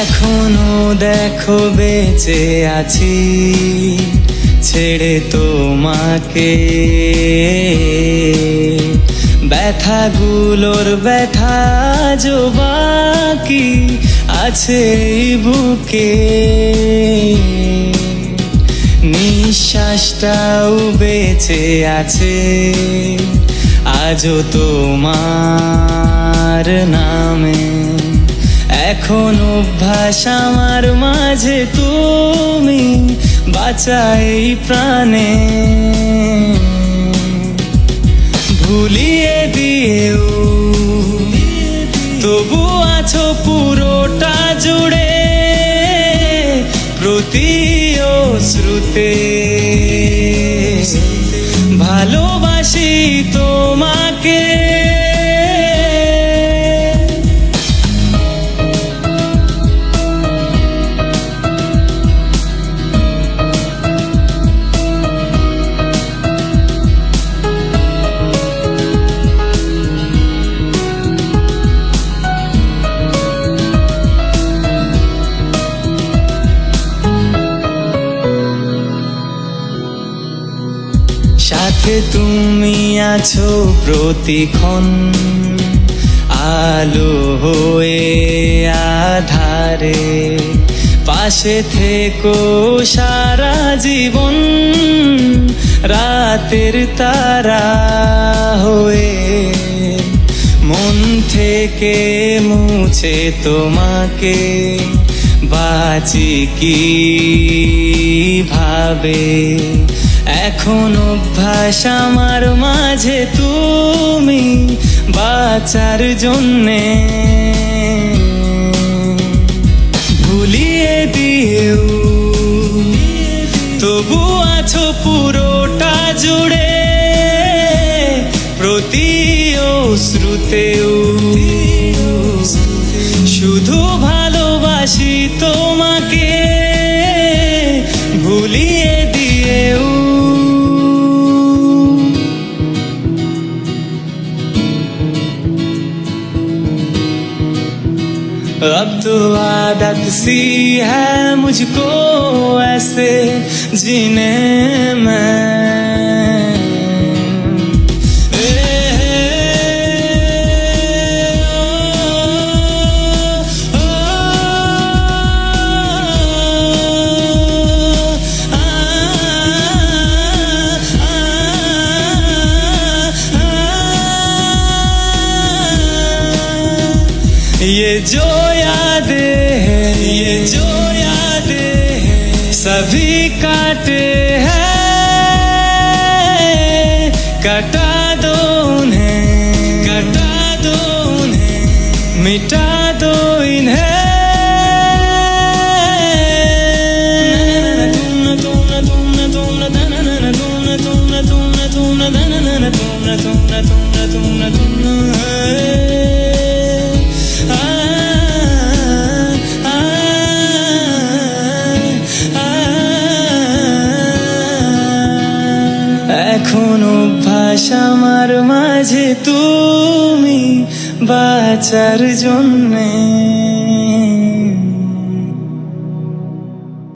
এখনও দেখো বেঁচে আছি, ছেড়ে তোমাকে। ব্যথাগুলোর ব্যথা যো বাকি আছে বুকে। নিঃশ্বাসটাও বেঁচে আছে, আজও তোমার নামে। এখন অভ্যাস আমার মাঝে তুমি বাঁচাই প্রাণে। ভুলিয়ে দিয়েও, তবু আছো পুরোটা জুড়ে প্রতি শ্রুতে সাথে তুমি আছো প্রতিক্ষণ? আলো হয়ে আধারে পাশে থেকো সারা জীবন। রাতের তারা হয়ে মন থেকে মুছে তোমাকে বাঁচি কি ভাবে? এখন অভ্যাস আমার মাঝে তুমি বাঁচার জন্যে। ভুলিয়ে দিয়েও, তবু আছো পুরোটা জুড়ে। প্রতি শ্রুতেও, শুধু ভালোবাসি अब तो आदत सी है मुझको ऐसे जीने में। ये जो यादें हैं, ये जो यादें हैं सभी काटे हैं। कटा दो उन्हें, कटा दो उन्हें, मिटा दो এখন ভাষা আমার মাঝে তুমি বাঁচার জন্যে।